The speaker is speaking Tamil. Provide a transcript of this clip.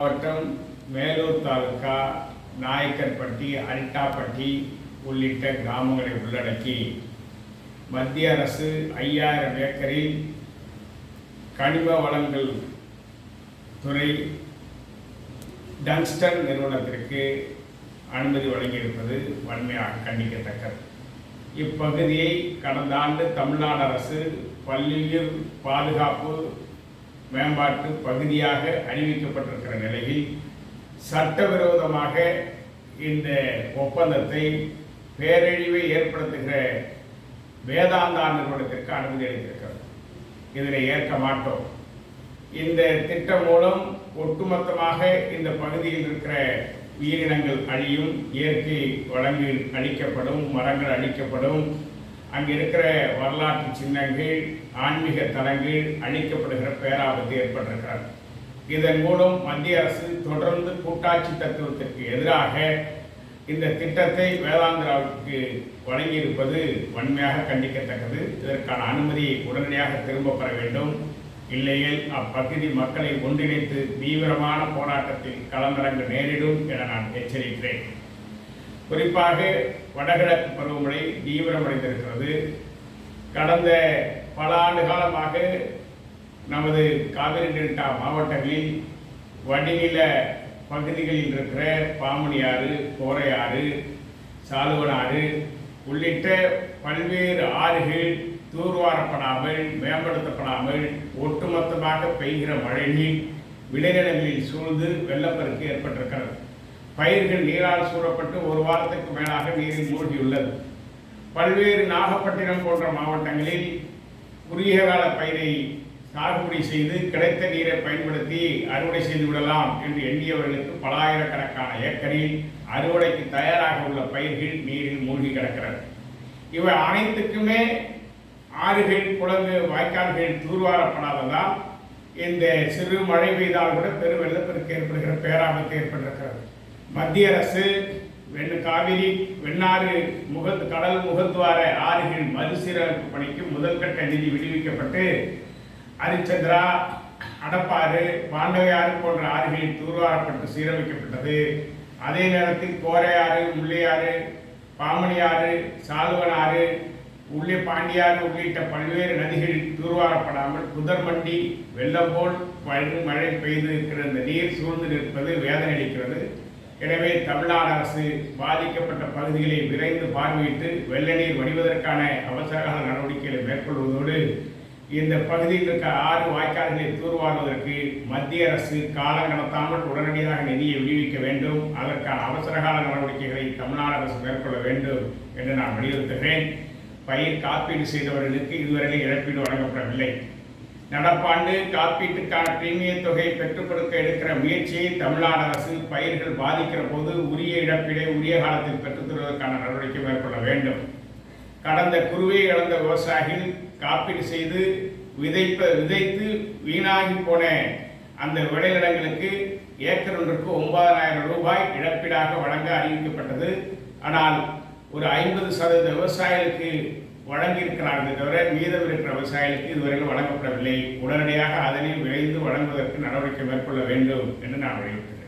மாவட்டம் மேலூர் தாலுகா நாயக்கன்பட்டி அரிட்டாப்பட்டி உள்ளிட்ட கிராமங்களை உள்ளடக்கி மத்திய அரசு ஐயாயிரம் ஏக்கரில் கனிம வளங்கள் துறை டன்ஸ்டன் நிறுவனத்திற்கு அனுமதி வழங்கியிருப்பது வன்மையாக கண்டிக்கத்தக்கது. இப்பகுதியை கடந்த ஆண்டு தமிழ்நாடு அரசு பல்லுயிர் பாதுகாப்பு மேம்பாட்டு பகுதியாக அறிவிக்கப்பட்டிருக்கிற நிலையில் சட்டவிரோதமாக இந்த ஒப்பந்தத்தை பேரழிவை ஏற்படுத்துகிற வேதாந்தா நிறுவனத்திற்கு அனுமதி அளித்திருக்கிறது. இதனை ஏற்க மாட்டோம். இந்த திட்டம் மூலம் ஒட்டுமொத்தமாக இந்த பகுதியில் இருக்கிற உயிரினங்கள் அழியும் இயற்கை வளங்கள் அழிக்கப்படும் மரங்கள் அழிக்கப்படும் அங்கே இருக்கிற வரலாற்று சின்னங்கள் ஆன்மீக தலங்கள் அழிக்கப்படுகிற பேராபத்து ஏற்பட்டிருக்கிறது. இதன் மூலம் மத்திய அரசு தொடர்ந்து கூட்டாட்சி தத்துவத்திற்கு எதிராக இந்த திட்டத்தை வேதாந்திராவுக்கு வழங்கியிருப்பது வன்மையாக கண்டிக்கத்தக்கது. இதற்கான அனுமதியை உடனடியாக திரும்ப பெற வேண்டும். இல்லையில் அப்பகுதி மக்களை ஒன்றிணைத்து தீவிரமான போராட்டத்தில் களமிறங்க நேரிடும் என நான் எச்சரிக்கிறேன். குறிப்பாக வடகிழக்கு பருவமழை தீவிரமடைந்திருக்கிறது கடந்த பல ஆண்டு காலமாக நமது காவிரி டெல்டா மாவட்டங்களில் வடிநில பகுதிகளில் இருக்கிற பாமணியாறு ஆறு கோரையாறு சாலுவனாறு உள்ளிட்ட பல்வேறு ஆறுகள் தூர்வாரப்படாமல் மேம்படுத்தப்படாமல் ஒட்டுமொத்தமாக பெய்கிற மழைநீர் விளைநிலங்களில் சூழ்ந்து வெள்ளப்பெருக்கு ஏற்பட்டிருக்கிறது. பயிர்கள் நீரால் சூழப்பட்டு ஒரு வாரத்துக்கு மேலாக நீரில் மூழ்கியுள்ளது. பல்வேறு நாகப்பட்டினம் போன்ற மாவட்டங்களில் குறுகிய கால பயிரை சாகுபடி செய்து கிடைத்த நீரை பயன்படுத்தி அறுவடை செய்து விடலாம் என்று எண்ணியவர்களுக்கு பல ஆயிரக்கணக்கான ஏக்கரில் அறுவடைக்கு தயாராக உள்ள பயிர்கள் நீரில் மூழ்கி கிடக்கிறது. இவை அனைத்துக்குமே ஆறுகள் குளங்கு வாய்க்கால்கள் தூர்வாரப்படாததால் இந்த சிறு மழை பெய்தால் கூட பெருவெள்ளப்பெருக்கு ஏற்படுகிற பேராபத்து ஏற்பட்டிருக்கிறது. மத்திய அரசு வெண் காவிரி வெண்ணாறு முக கடல் முகத்துவார ஆறுகள் மறுசீரமைப்பு பணிக்கு முதல்கட்ட நிதி விடுவிக்கப்பட்டு அரிச்சந்திரா அடப்பாறு பாண்டவையாறு போன்ற ஆறுகளில் தூர்வாரப்பட்டு சீரமைக்கப்பட்டது. அதே நேரத்தில் கோரையாறு முள்ளையாறு பாமணியாறு சால்வனாறு உள்ளே பாண்டியாறு உள்ளிட்ட பல்வேறு நதிகளில் தூர்வாரப்படாமல் புதர்மண்டி வெள்ளம் போல் மழை பெய்து இருக்கிற இந்த நீர் சூழ்ந்து நிற்பது வேதனை அளிக்கிறது. எனவே தமிழ்நாடு அரசு பாதிக்கப்பட்ட பகுதிகளை விரைந்து பார்வையிட்டு வெள்ள நீர் வடிவதற்கான அவசரகால நடவடிக்கைகளை மேற்கொள்வதோடு இந்த பகுதியில் இருக்க ஆறு வாய்க்கால்களை தூர்வாருவதற்கு மத்திய அரசு காலம் கடத்தாமல் உடனடியாக நிதியை விடுவிக்க வேண்டும். அதற்கான அவசரகால நடவடிக்கைகளை தமிழ்நாடு அரசு மேற்கொள்ள வேண்டும் என்று நான் வலியுறுத்துகிறேன். பயிர் காப்பீடு செய்தவர்களுக்கு இதுவரை இழப்பீடு வழங்கப்படவில்லை. நடப்பாண்டு காப்பீட்டுக்கான பிரீமிய தொகையை பெற்றுக் கொடுக்க எடுக்கிற முயற்சியை தமிழ்நாடு அரசு பயிர்கள் பாதிக்கிற போது உரிய இழப்பீடை உரிய காலத்தில் பெற்றுத் தருவதற்கான நடவடிக்கை மேற்கொள்ள வேண்டும். கடந்த குருவை இழந்த விவசாயிகள் காப்பீடு செய்து விதைப்ப விதைத்து வீணாகி போன அந்த விளைநிலங்களுக்கு ஏக்கர் ஒன்றுக்கு ஒன்பதாயிரம் ரூபாய் இழப்பீடாக வழங்க அறிவிக்கப்பட்டது. ஆனால் ஒரு ஐம்பது சதவீத விவசாயிகளுக்கு வழங்கியிருக்கிறார்கள் தவிர மீதம் இருக்கிற விவசாயிகளுக்கு இதுவரையில் வழங்கப்படவில்லை. உடனடியாக அதனை விரைந்து வழங்குவதற்கு நடவடிக்கை மேற்கொள்ள வேண்டும் என்று நான் வலியுறுத்துகிறேன்.